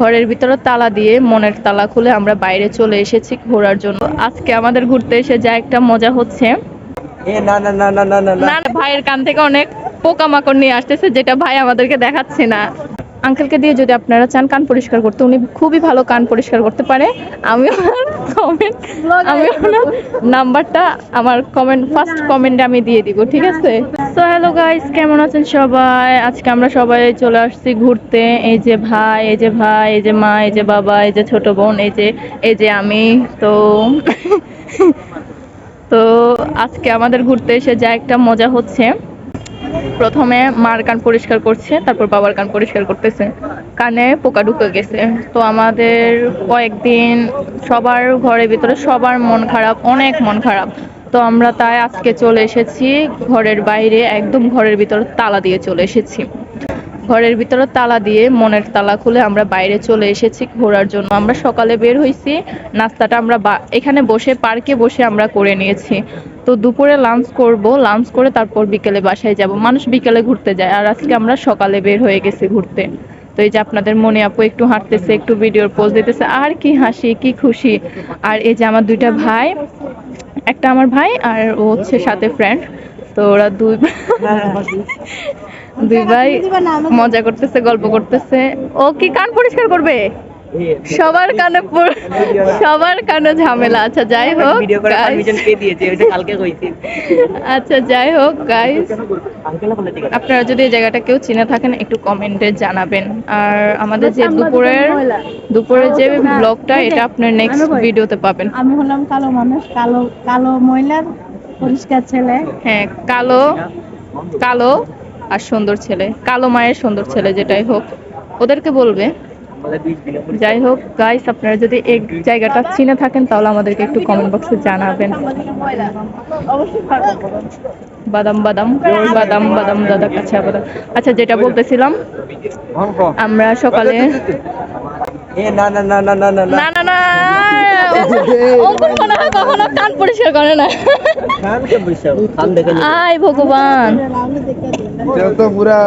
ঘরের ভিতরে তালা দিয়ে মনের তালা খুলে আমরা বাইরে চলে এসেছি ঘোরার জন্য। আজকে আমাদের ঘুরতে এসে যা একটা মজা হচ্ছে। না না ভাইয়ের কান থেকে অনেক পোকামাকড় নিয়ে আসতেছে যেটা ভাই আমাদেরকে দেখাচ্ছে না। আঙ্কেলকে দিয়ে যদি আপনারা চান কান পরিষ্কার করতে উনি খুবই ভালো কান পরিষ্কার করতে পারে। আমি ওনার কমেন্ট আমি ওনার নাম্বারটা আমার কমেন্ট ফার্স্ট কমেন্টে আমি দিয়ে দিব ঠিক আছে? তো হ্যালো গাইস কেমন আছেন সবাই? আজকে আমরা সবাই চলে আসছি ঘুরতে। এই যে ভাই এই যে ভাই এই যে মা এই যে বাবা এই যে ছোট বোন এই যে এই যে আমি। তো তো আজকে আমাদের ঘুরতে এসে যা একটা মজা হচ্ছে। প্রথমে মার কান পরিষ্কার করছে, তারপর বাবার কান পরিষ্কার করতেছে। কানে পোকা ঢুকে গেছে। তো আমাদের কয়েকদিন সবার ঘরের ভিতরে সবার মন খারাপ, অনেক মন খারাপ। তো আমরা তাই আজকে চলে এসেছি ঘরের বাইরে, একদম ঘরের ভিতরে তালা দিয়ে চলে এসেছি। ঘরের ভিতরে তালা দিয়ে মনের তালা খুলে আমরা বাইরে চলে এসেছি ঘোরার জন্য। আমরা সকালে বের হয়েছি নাস্তাটা আমরা এখানে বসে, পার্কে বসে আমরা করে নিয়েছি। তো দুপুরে লাঞ্চ করব, লাঞ্চ করে তারপর বিকেলে বাসায় যাব। মানুষ বিকেলে ঘুরতে যায়, আর আজকে আমরা সকালে বের হয়ে গেছি ঘুরতে। তো এই যে আপনাদের মনে আপু একটু হাঁটতেছে, একটু ভিডিওর পোজ দিতেছে, আর কি হাসি, কি খুশি। আর এই যে আমার দুইটা ভাই, একটা আমার ভাই আর ও হচ্ছে সাথে ফ্রেন্ড তো ওরা দুই দুই ভাই মজা করতেছে গল্প করতেছে। ও কি কান পরিষ্কার করবে? সবার কানে সবার কানে ঝামেলা। আচ্ছা যাই হোক আচ্ছা যাই হোক গাইস আপনারা যদি এই জায়গাটা কেউ চিনে থাকেন একটু কমেন্টে জানাবেন। আর আমাদের যে দুপুরের দুপুরের যে ব্লগটা এটা আপনার নেক্সট ভিডিওতে পাবেন। আমি হলাম কালো মানুষ কালো কালো মহিলার পরিষ্কার ছেলে। হ্যাঁ কালো কালো আর সুন্দর ছেলে কালো মায়ের সুন্দর ছেলে যেটাই হোক ওদেরকে বলবে। বলে 20 দিলে যাই হোক গাইস আপনারা যদি এই জায়গাটা চিনে থাকেন তাহলে আমাদেরকে একটু কমেন্ট বক্সে জানাবেন। বাদাম বাদাম বাদাম বাদাম দাদা কাছে বাদাম আচ্ছা যেটা বলতেছিলাম আমরা সকালে না না না না না না না। না না না অঙ্কুর মনে হয় কখনো কান পরিষ্কার করে নি। আয় ভগবান। এটা তো পুরা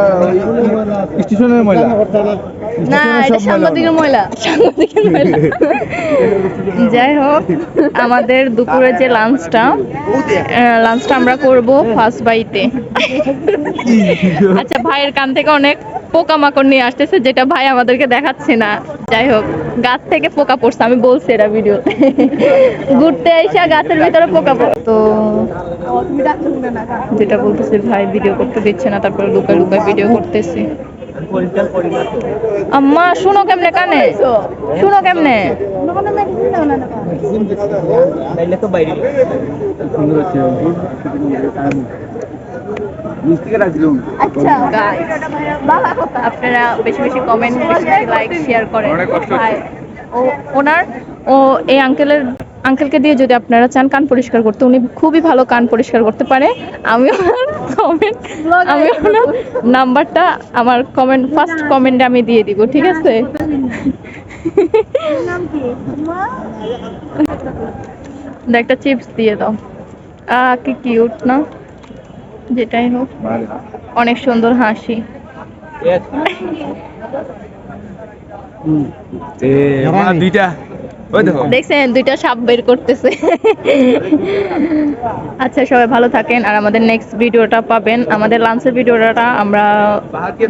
স্টেশনের ময়লা। না এটা সাংবাদিকের মহিলা সাংবাদিকের মহিলা যাই হোক আমাদের দুপুরে যে লাঞ্চটা লাঞ্চটা আমরা করব ফার্স্ট বাইতে আচ্ছা ভাইয়ের কান থেকে অনেক পোকামাকড় নিয়ে আসতেছে যেটা ভাই আমাদেরকে দেখাচ্ছে না। যাই হোক। গাছ থেকে পোকা পড়ছে আমি বলছি এটা ভিডিওতে। ঘুরতে এসে গাছের ভিতরে পোকা পড়তো যেটা বলতেছি ভাই ভিডিও করতে দিচ্ছে না তারপরে লুকায় লুকায় ভিডিও করতেছি। আম্মা শুনো কেমনে কানে? শুনো কেমনে? আচ্ছা। আপনারা বেশি বেশি কমেন্ট বেশি বেশি লাইক শেয়ার করেন। ওনার ও এই আঙ্কেলের আঙ্কেলকে দিয়ে যদি আপনারা চান কান পরিষ্কার করতে উনি খুবই ভালো কান পরিষ্কার করতে পারে। আমি কমেন্ট আমি ওনার নাম্বারটা আমার কমেন্ট ফার্স্ট কমেন্টে আমি দিয়ে দিব ঠিক আছে? একটা চিপস দিয়ে দাও। আ কি কিউট না? যেটাই হোক। অনেক সুন্দর হাসি। দুইটা। দেখছেন, দুইটা সাপ বের করতেছে। আচ্ছা সবাই ভালো থাকেন। আর আমাদের নেক্সট ভিডিওটা পাবেন। আমাদের লাঞ্চের ভিডিওটা আমরা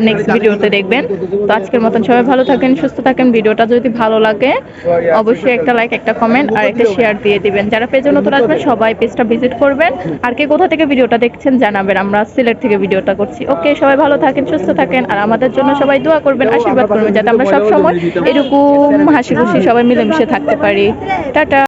নেক্সট ভিডিওতে দেখবেন। তো আজকের মতন সবাই ভালো থাকেন, সুস্থ থাকেন। ভিডিওটা যদি ভালো লাগে, অবশ্যই একটা লাইক একটা কমেন্ট আর একটা শেয়ার দিয়ে দিবেন। যারা পেজে নতুন আসবেন, সবাই পেজটা ভিজিট করবেন। আর কে কোথা থেকে ভিডিওটা দেখছেন, জানাবেন। আমরা সিলেট থেকে ভিডিওটা করছি। ওকে সবাই ভালো থাকেন, সুস্থ থাকেন। আর আমাদের জন্য সবাই দোয়া করবেন, আশীর্বাদ করবেন, যাতে আমরা সব সময় এরকম হাসি খুশি সবাই মিলেমিশে থাকতে পারি। টাটা।